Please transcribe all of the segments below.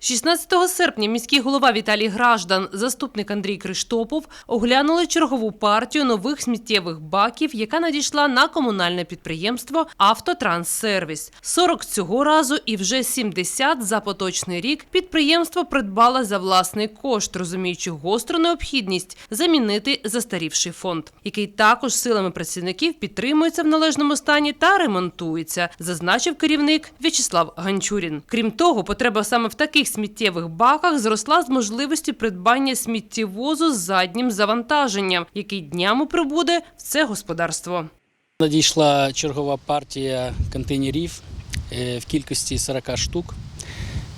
16 серпня міський голова Віталій Граждан, заступник Андрій Криштопов оглянули чергову партію нових сміттєвих баків, яка надійшла на комунальне підприємство «Автотранссервіс». 40 цього разу і вже 70 за поточний рік підприємство придбало за власний кошт, розуміючи гостру необхідність замінити застарівший фонд, який також силами працівників підтримується в належному стані та ремонтується, зазначив керівник В'ячеслав Ганчурін. Крім того, потреба саме в таких сміттєвих баках зросла з можливості придбання сміттєвозу з заднім завантаженням, який днями прибуде в це господарство. Надійшла чергова партія контейнерів е, в кількості 40 штук.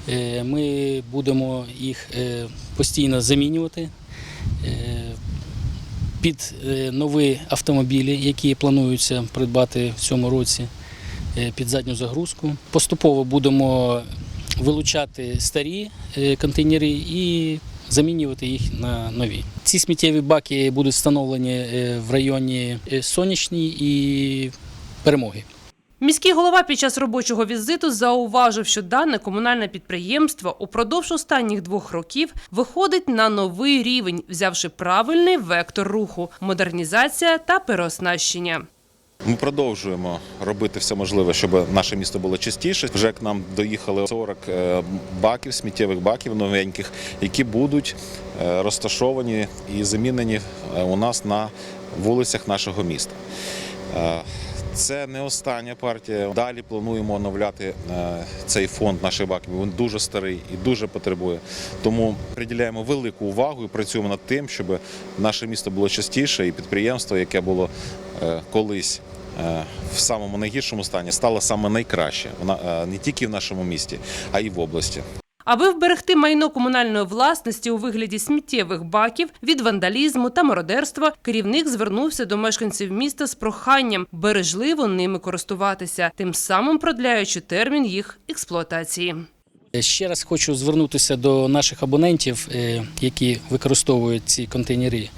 Е, Ми будемо їх е, постійно замінювати під нові автомобілі, які плануються придбати в цьому році під задню загрузку. Поступово будемо вилучати старі е, контейнери і замінювати їх на нові. Ці сміттєві баки будуть встановлені е, в районі е, Сонячній і Перемоги. Міський голова під час робочого візиту зауважив, що дане комунальне підприємство упродовж останніх двох років виходить на новий рівень, взявши правильний вектор руху модернізація та переоснащення. Ми продовжуємо робити все можливе, щоб наше місто було чистіше. Вже к нам доїхали 40 е, баків, сміттєвих баків новеньких, які будуть е, розташовані і замінені е, у нас на вулицях нашого міста. Це не остання партія. Далі плануємо оновляти е, цей фонд наших баків. Він дуже старий і дуже потребує. Тому приділяємо велику увагу і працюємо над тим, щоб наше місто було частіше, і підприємство, яке було е, колись е, в самому найгіршому стані, стало саме найкраще Вона, не тільки в нашому місті, а й в області. Аби вберегти майно комунальної власності у вигляді сміттєвих баків від вандалізму та мародерства, керівник звернувся до мешканців міста з проханням бережливо ними користуватися, тим самим продляючи термін їх експлуатації. Ще раз хочу звернутися до наших абонентів, е, які використовують ці контейнери,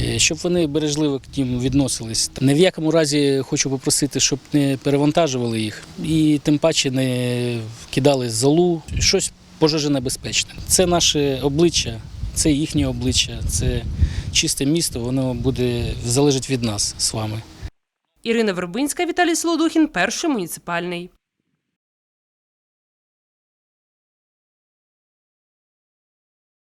е, щоб вони бережливо к ним відносились. Не в якому разі хочу попросити, щоб не перевантажували їх і тим паче не кидали золу, щось пожежонебезпечне. Це наше обличчя, це їхнє обличчя, це чисте місто, воно буде залежить від нас з вами. Ірина Вербинська, Віталій Солодухін, перший муніципальний.